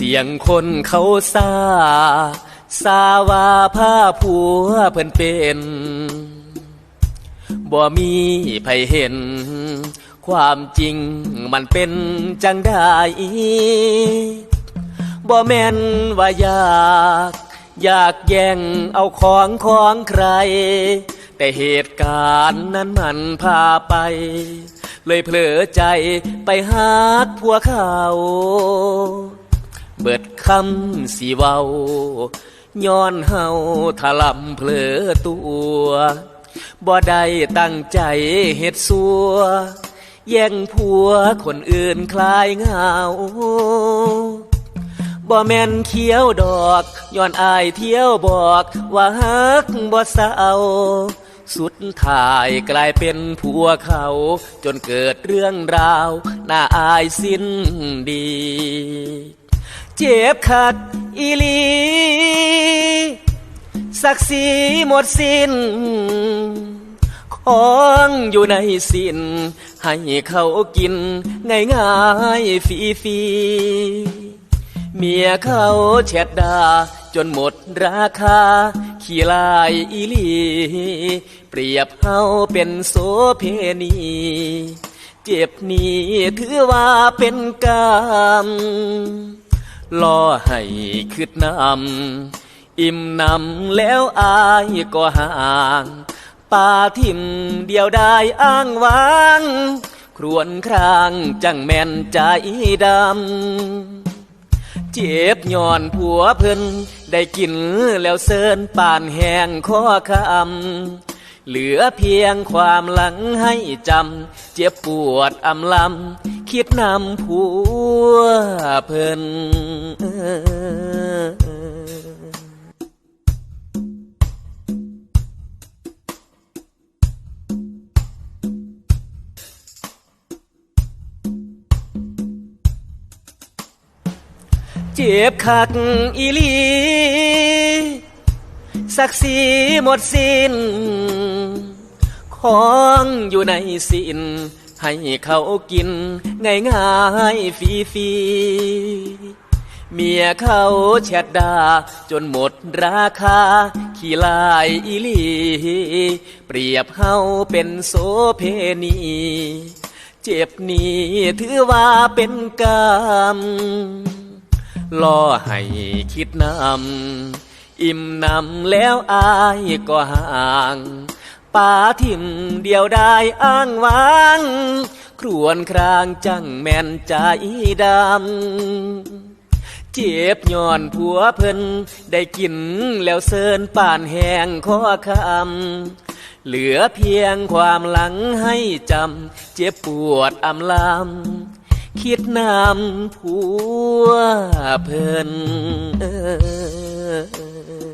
เสียงคนเขาซาซาว่าผ้าผัวเพิ่นเป็นบ่มีไผเห็น ความจริงมันเป็นจังได้บ่แม่นว่าอยาก อยากแย่งเอาของของใคร แต่เหตุการณ์นั้นมันพาไป เลยเผลอใจไปหาผัวเขา เบิดคำสีเว้าย้อนเฮาถลำเผลอตัวบ่ได้ตั้งใจเฮ็ดสัว แย่งผัวคนอื่นคลายเหงาบ่แม่นเขียวดอกย้อนอายเที่ยวบอกว่าฮักบ่เศร้าสุดท้ายกลายเป็นผัวเขา จนเกิดเรื่องราว น่าอายสิ้นดี เจ็บคักอีลีศักดิ์ศรีหมดสิ้น ของอยู่ในสิ้นให้เขากินง่ายง่ายๆฟรีฟรีเมียเขาแชดดา จนหมดราคา ขี้ลายอีลี เปรียบเฮาเป็นโสเพณี เจ็บนี้ถือว่าเป็นกรรม รอให้คืดนำอิ่มนำแล้วอายก็ห่างป่าทิมเดียวได้อ้างวาง ครวนครางจังแม่นใจดำ เจ็บย้อนผัวเพิ่นได้กินแล้วเซินป่านแห้งข้อคำเหลือเพียงความหลังให้จำ เจ็บปวดอำลำ คิดนำผัวเพิ่นเจ็บคักอีลีศักดิ์ศรีหมดสิ้น ของอยู่ในสิ้น ให้เขากินง่ายง่ายๆฟรีฟรีๆเมียเขาแชดดา จนหมดราคา ขี้ลายอีลี เปรียบเฮาเป็นโสเพณี เจ็บนี้ถือว่าเป็นกรรมล่อให้คิดนำอิ่มนำแล้วอายก็ห่าง ป่าทิมเดียวได้อ้างวางครวนครางจังแม่นใจดำ เจ็บย้อนผัวเพิ่นได้กินแล้วเซินป่านแหงข้อคำ เหลือเพียงความหลังให้จำ เจ็บปวดอำลำ คิดนำผัวเพิ่นเออ